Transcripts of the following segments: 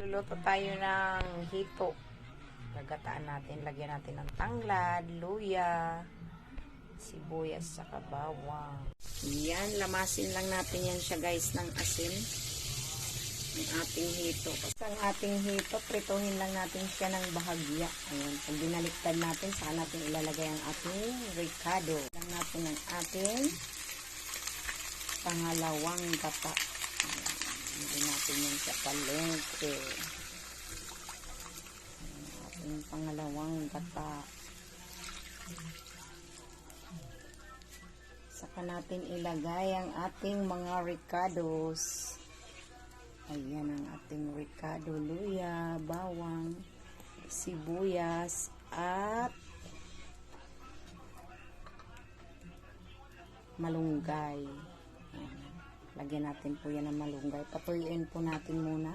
Luluto tayo ng hito. Gagataan natin, lagyan natin ng tanglad, luya, sibuyas, saka bawang. Yan, lamasin lang natin yan siya guys ng asin. Ang ating hito. Basta ang ating hito, prituhin lang natin siya ng bahagya. Ayan, pag binaliktad natin, saka natin ilalagay ang ating ricado. Lang natin ang ating pangalawang gata. Hindi natin yan sa palengke. Ating pangalawang gata. Saka natin ilagay ang ating mga ricados. Ayan ang ating ricado, luya, bawang, sibuyas, at malunggay. Ayan. Lagyan natin po yan ng malunggay. Patuyuin po natin muna.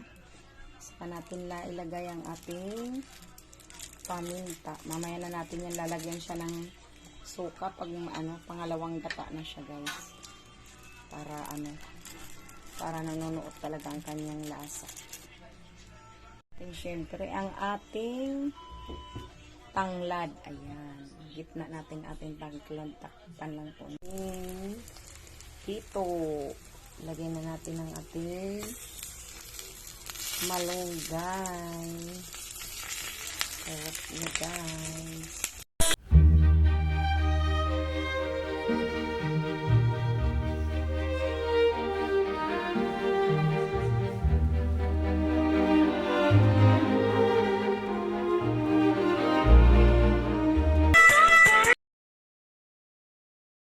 Saka natin la ilagay ang ating paminta. Mamaya na natin yan lalagyan siya ng suka pag ano, pangalawang gata na siya guys. Para ano, para nanonood talaga ang kanyang lasa. At syempre, ang ating tanglad. Ayan. Gitna natin ating tanglad. Takpan lang po. Hito. Lagyan na natin ang ating malunggay. Sarap na guys.